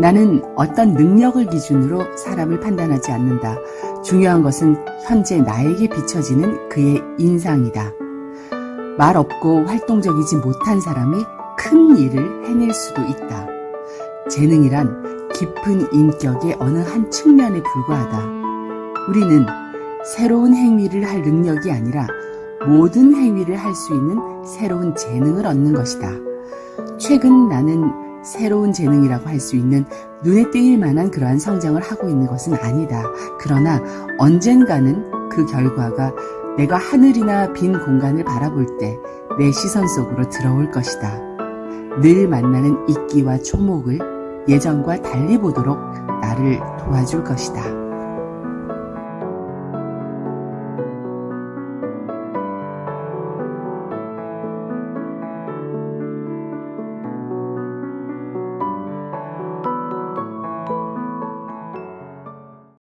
나는 어떤 능력을 기준으로 사람을 판단하지 않는다. 중요한 것은 현재 나에게 비춰지는 그의 인상이다. 말 없고 활동적이지 못한 사람이 큰 일을 해낼 수도 있다. 재능이란 깊은 인격의 어느 한 측면에 불과하다. 우리는 새로운 행위를 할 능력이 아니라 모든 행위를 할 수 있는 새로운 재능을 얻는 것이다. 최근 나는 새로운 재능이라고 할 수 있는 눈에 띄일 만한 그러한 성장을 하고 있는 것은 아니다. 그러나 언젠가는 그 결과가 내가 하늘이나 빈 공간을 바라볼 때 내 시선 속으로 들어올 것이다. 늘 만나는 이끼와 초목을 예전과 달리 보도록 나를 도와줄 것이다.